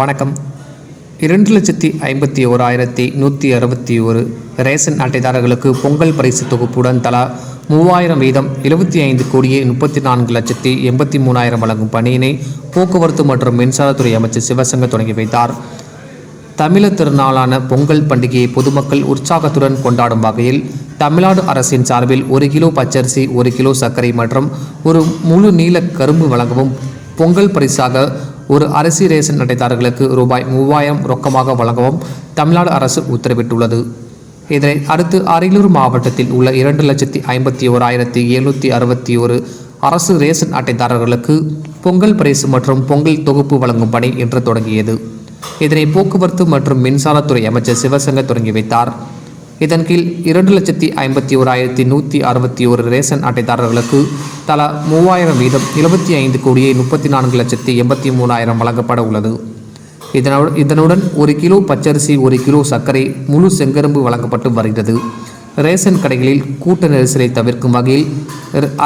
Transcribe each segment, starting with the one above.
வணக்கம். இரண்டு லட்சத்தி ஐம்பத்தி ஓராயிரத்தி நூற்றி அறுபத்தி ஒரு ரேஷன் அட்டைதாரர்களுக்கு பொங்கல் பரிசு தொகுப்புடன் தலா மூவாயிரம் வீதம் எழுபத்தி ஐந்து கோடியே முப்பத்தி நான்கு லட்சத்தி எண்பத்தி மூணாயிரம் வழங்கும் பணியினை போக்குவரத்து மற்றும் மின்சாரத்துறை அமைச்சர் சிவசங்கர் தொடங்கி வைத்தார். தமிழர் திருநாளான பொங்கல் பண்டிகையை பொதுமக்கள் உற்சாகத்துடன் கொண்டாடும் வகையில் தமிழ்நாடு அரசின் சார்பில் ஒரு கிலோ பச்சரிசி ஒரு கிலோ சர்க்கரை மற்றும் ஒரு முழு நீள கரும்பு வழங்கவும் பொங்கல் பரிசாக ஒரு அரிசி ரேஷன் அட்டைதாரர்களுக்கு ரூபாய் மூவாயிரம் ரொக்கமாக வழங்கவும் தமிழ்நாடு அரசு உத்தரவிட்டுள்ளது. இதனை அடுத்து அரியலூர் மாவட்டத்தில் உள்ள இரண்டு லட்சத்தி ஐம்பத்தி ஓராயிரத்தி எழுநூற்றி அறுபத்தி ஒரு அரசு ரேஷன் அட்டைதாரர்களுக்கு பொங்கல் பரிசு மற்றும் பொங்கல் தொகுப்பு வழங்கும் பணி இன்று தொடங்கியது. இதனை போக்குவரத்து மற்றும் மின்சாரத்துறை அமைச்சர் சிவசங்க தொடங்கி வைத்தார். இதன் கீழ் இரண்டு லட்சத்தி ஐம்பத்தி ஓராயிரத்தி நூற்றி அறுபத்தி ஒரு ரேஷன் அட்டைதாரர்களுக்கு தலா மூவாயிரம் வீதம் இருபத்தி ஐந்து கோடியே முப்பத்தி நான்கு லட்சத்தி எண்பத்தி மூணாயிரம் வழங்கப்பட உள்ளது. இதனுடன் இதனுடன் ஒரு கிலோ பச்சரிசி ஒரு கிலோ சர்க்கரை முழு செங்கரும்பு வழங்கப்பட்டு வருகிறது. ரேஷன் கடைகளில் கூட்ட நெரிசலை தவிர்க்கும் வகையில்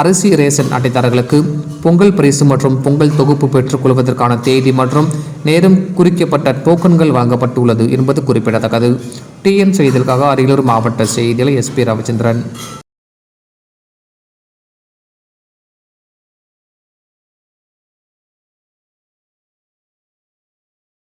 அரிசி ரேஷன் அட்டைதாரர்களுக்கு பொங்கல் பரிசு மற்றும் பொங்கல் தொகுப்பு பெற்றுக்கொள்வதற்கான தேதி மற்றும் நேரம் குறிக்கப்பட்ட டோக்கன்கள் வழங்கப்பட்டுள்ளது என்பது குறிப்பிடத்தக்கது. டிஎன் செய்திகளுக்காக அரியலூர் மாவட்ட செய்தியில் எஸ்பி ரவிச்சந்திரன்.